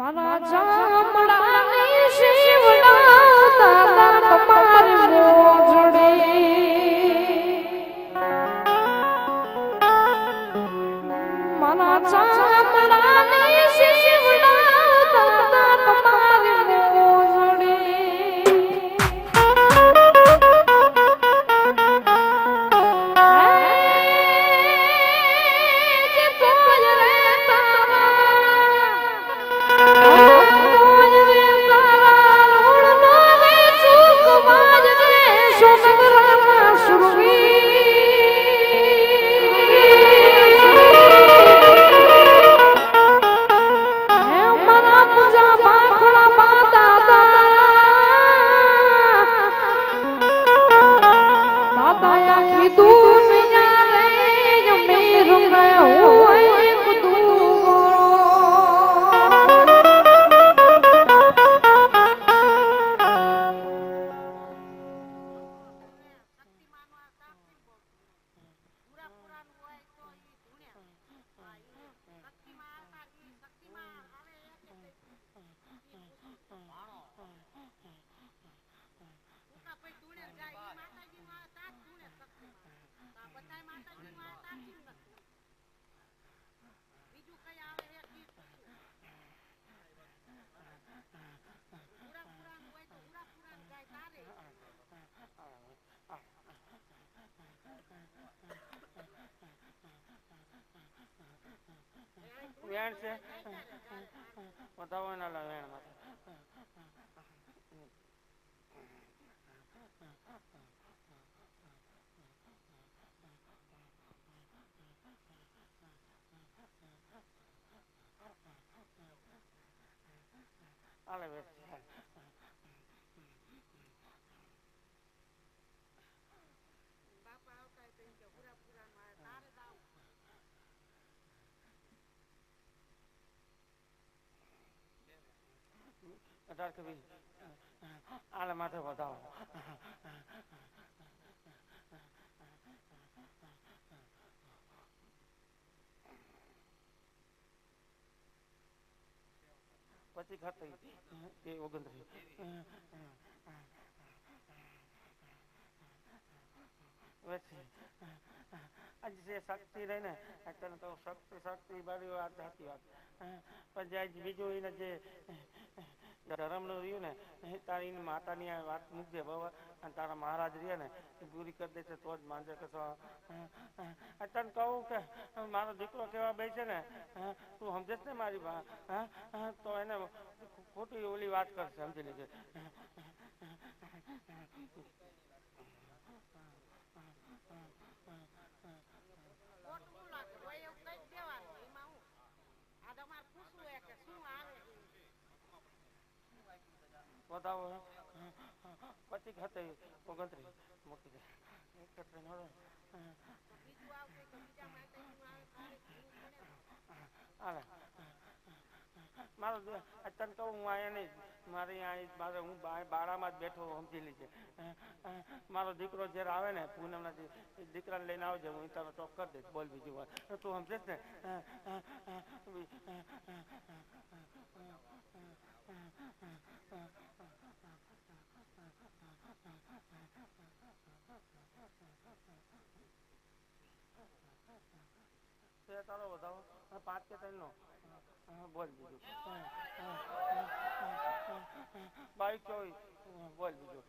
મારા જામડાની Cristo. cambiarse. Mataba en la ladera, Dale, bestia. અઢાર કે વીસ આલે માથે વધાવો. પછી ખાતી તે ઓગણત્રીસ આજ જે શક્તિ રહી ને, અત્યારે તો શક્તિ શક્તિ, બાળી વાત સાચી વાત. પણ જે બીજું એને જે ધર્મનું રહ્યું ને તારી માતાની વાત મૂકજે, બરાબર? અને તારા મહારાજ રહ્યા ને, એ પૂરી કરી દેશે, તો જ માનજે કે તને કહું કે મારો દીકરો કેવા બે છે ને તું સમજેશ ને મારી તો એને ખોટી ઓલી વાત કરશે, સમજી લેજે બતાવો પછી ખાતે ઓગણત્રીસ મૂકી દે. મારો અત્યારે હું અહીંયા મારે અહીંયા મારે હું બાળામાં જ બેઠો સમજી લીધે મારો દીકરો જ્યારે આવે ને, પૂનમના દીકરાને લઈને આવજે, હું તારો ચોક કરી દઈશ, બોલ બીજું વાર તું સમજેશ ને? તારો વધારો. પાંચ કે ત્રણ નો બોલ બીજું બાવીસ ચોવીસ હા, બોલ બીજું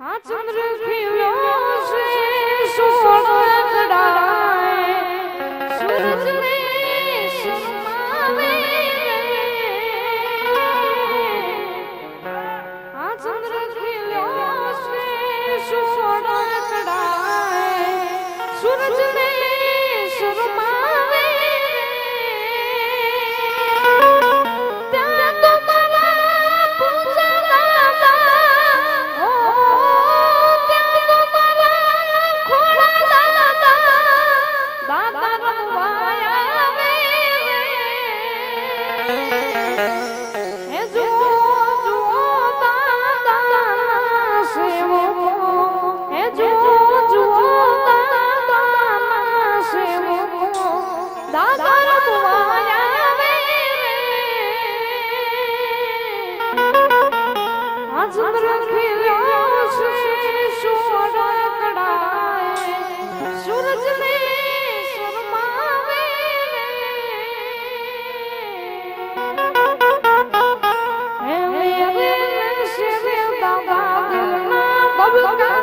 હા ચંદ્ર ખીલ્યો છે સોળકડાય અજમ રખેલો છે સોર કડાય સૂરજ ને શરમાવે હે વે વે શિવ બાબા બબકા